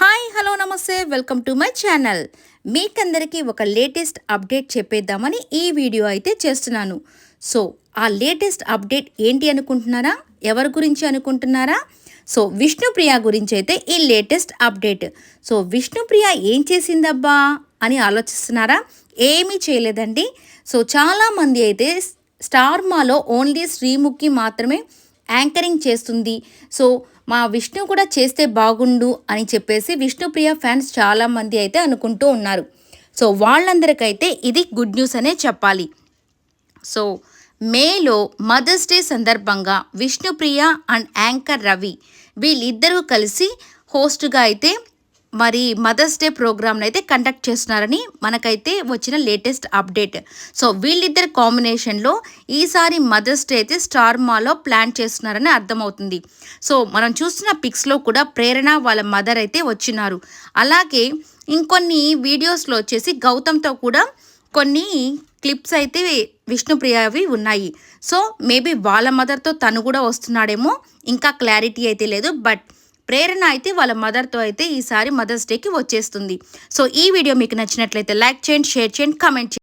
Hi hello నమస్తే welcome to my channel. మీకందరికీ ఒక లేటెస్ట్ అప్డేట్ చెప్పేద్దామని ఈ వీడియో అయితే చేస్తున్నాను. సో ఆ లేటెస్ట్ అప్డేట్ ఏంటి అనుకుంటున్నారా? ఎవరి గురించి అనుకుంటున్నారా? సో విష్ణుప్రియ గురించి అయితే ఈ లేటెస్ట్ అప్డేట్. సో విష్ణుప్రియ ఏం చేసిందబ్బా అని ఆలోచిస్తున్నారా? ఏమీ చేయలేదండి. సో చాలామంది అయితే స్టార్ మాలో ఓన్లీ శ్రీముఖి మాత్రమే యాంకరింగ్ చేస్తుంది. సో మా విష్ణు కూడా చేస్తే బాగుండు అని చెప్పేసి విష్ణుప్రియ ఫ్యాన్స్ చాలామంది అయితే అనుకుంటూ ఉన్నారు. సో వాళ్ళందరికైతే ఇది గుడ్ న్యూస్ అనే చెప్పాలి. సో మేలో మదర్స్ డే సందర్భంగా విష్ణుప్రియ అండ్ యాంకర్ రవి వీళ్ళిద్దరూ కలిసి హోస్ట్గా అయితే మరి మదర్స్ డే ప్రోగ్రామ్ని అయితే కండక్ట్ చేస్తున్నారని మనకైతే వచ్చిన లేటెస్ట్ అప్డేట్ సో వీళ్ళిద్దరి కాంబినేషన్లో ఈసారి మదర్స్ డే అయితే స్టార్ మాలో ప్లాన్ చేస్తున్నారని అర్థమవుతుంది. సో మనం చూస్తున్న పిక్స్లో కూడా ప్రేరణ వాళ్ళ మదర్ అయితే వచ్చినారు. అలాగే ఇంకొన్ని వీడియోస్లో వచ్చేసి గౌతమ్తో కూడా కొన్ని క్లిప్స్ అయితే విష్ణుప్రియవి ఉన్నాయి. సో మేబీ వాళ్ళ మదర్తో తను కూడా వస్తున్నాడేమో. ఇంకా క్లారిటీ అయితే లేదు. బట్ ప్రేరణ అయితే వాళ్ళ మదర్తో అయితే ఈసారి మదర్స్ డేకి వచ్చేస్తుంది. సో ఈ వీడియో మీకు నచ్చినట్లయితే లైక్ చేయండి షేర్ చేయండి కామెంట్ చేయండి.